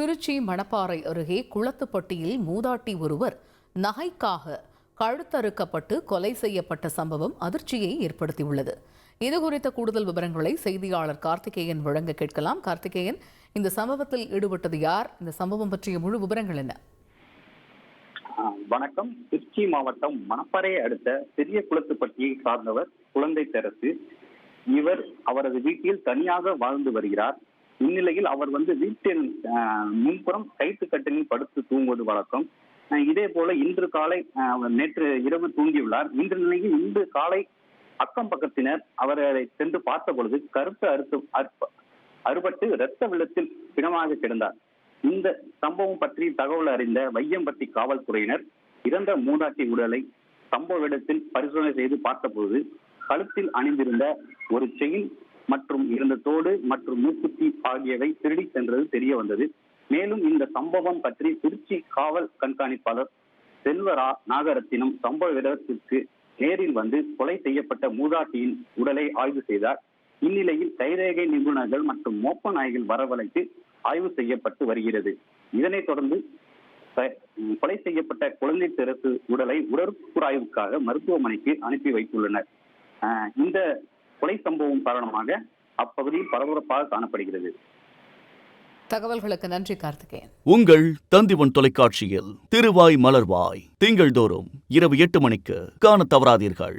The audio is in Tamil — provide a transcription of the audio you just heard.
திருச்சி மணப்பாறை அருகே குளத்துப்பட்டியில் மூதாட்டி ஒருவர் நகைக்காக கழுத்தறுக்கப்பட்டு கொலை செய்யப்பட்ட சம்பவம் அதிர்ச்சியை ஏற்படுத்தியுள்ளது. இது குறித்த கூடுதல் விவரங்களை செய்தியாளர் கார்த்திகேயன் வழங்க கேட்கலாம். கார்த்திகேயன் இந்த சம்பவத்தில் ஈடுபட்டது யார்? இந்த சம்பவம் பற்றிய முழு விவரங்கள் என்ன? வணக்கம். திருச்சி மாவட்டம் மணப்பாறை அடுத்த பெரிய குளத்துப்பட்டியை சார்ந்தவர் குழந்தை தெரசு. இவர் அவரது வீட்டில் தனியாக வாழ்ந்து வருகிறார். இந்நிலையில் அவர் வந்து வீட்டின் முன்புறம் கைத்து கட்டிலில் படுத்து தூங்குவது வழக்கம். இதே போல இன்று காலை நேற்று இரவு தூங்கியுள்ளார். இன்று நிலையில் இன்று காலை அக்கம் பக்கத்தினர் அவரை சென்று பார்த்த பொழுது கருத்து அறுத்து அறுபட்டு இரத்த வெள்ளத்தில் பிணமாக கிடந்தார். இந்த சம்பவம் பற்றி தகவல் அறிந்த வையம்பட்டி காவல்துறையினர் இறந்த மூதாட்டி உடலை சம்பவ இடத்தில் பரிசோதனை செய்து பார்த்தபோது கழுத்தில் அணிந்திருந்த ஒரு செயின் மற்றும் இருந்த தோடு மற்றும் மூக்குத்தி ஆகியவை திருடி சென்றது தெரிய வந்தது. மேலும் இந்த சம்பவம் பற்றி திருச்சி காவல் கண்காணிப்பாளர் செல்வரா நாகரத்தினம் சம்பவ இடத்திற்கு நேரில் வந்து கொலை செய்யப்பட்ட மூதாட்டியின் உடலை ஆய்வு செய்தார். இந்நிலையில் கைரேகை நிபுணர்கள் மற்றும் மோப்ப நாய்கள் வரவழைத்து ஆய்வு செய்யப்பட்டு வருகிறது. இதனைத் தொடர்ந்து கொலை செய்யப்பட்ட குழந்தை தெரசு உடலை உடற்குறாய்வுக்காக மருத்துவமனைக்கு அனுப்பி வைத்துள்ளனர். இந்த கொலை சம்பவம் காரணமாக அப்பகுதியில் பரபரப்பாக காணப்படுகிறது. தகவல்களுக்கு நன்றி கார்த்திகேயன். உங்கள் தந்திவன் தொலைக்காட்சியில் திருவாய் மலர்வாய் திங்கள்தோறும் இரவு எட்டு மணிக்கு காணத் தவறாதீர்கள்.